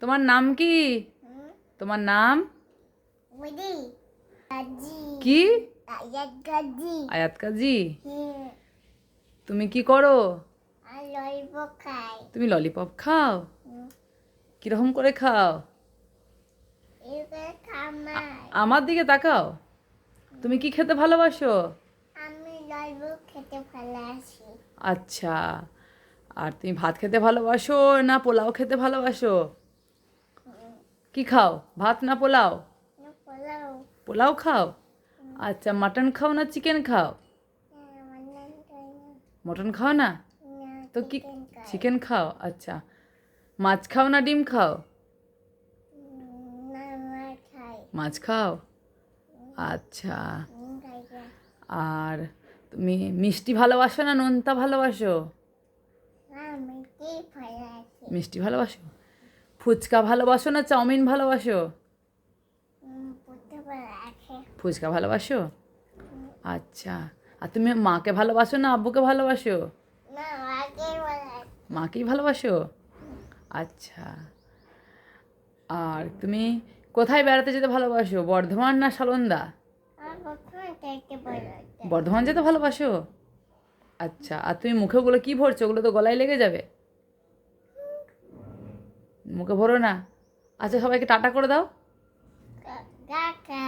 তোমার নাম কি? তোমার নাম. কি? আয়াত কাজি। Hmm. তুমি কি করো? তুমি ললিপপ খাও? কীরকম করে খাও? আমার দিকে তাকাও। তুমি কি খেতে ভালোবাসো। আচ্ছা। আর তুমি ভাত খেতে ভালোবাসো না পোলাও খেতে ভালোবাসো? কি খাও? ভাত না পোলাও? পোলাও। খাও? আচ্ছা মাটন খাও না চিকেন খাও? মাটন খাও না? তো কি চিকেন খাও? আচ্ছা। মাছ খাও না ডিম খাও? মাছ খাও? আচ্ছা। আর তুমি মিষ্টি ভালোবাসো না নোনতা ভালোবাসি। মিষ্টি ভালোবাসো? ফুচকা ভালোবাসো না চাউমিন ভালোবাসো? ফুচকা ভালোবাসো? আচ্ছা। আর তুমি মাকে ভালোবাসো না আব্বুকে ভালোবাসো? মাকেই ভালোবাসো? আচ্ছা। আর তুমি কোথায় বেড়াতে যেতে ভালোবাসো বর্ধমান না সালন্দা? বর্ধমান যেতে ভালোবাসো? আচ্ছা। আর তুমি মুখে ওগুলো কী ভরছো? ওগুলো তো গলায় লেগে যাবে। মুখে ভরো না। আচ্ছা সবাইকে টাটা করে দাও। কাকা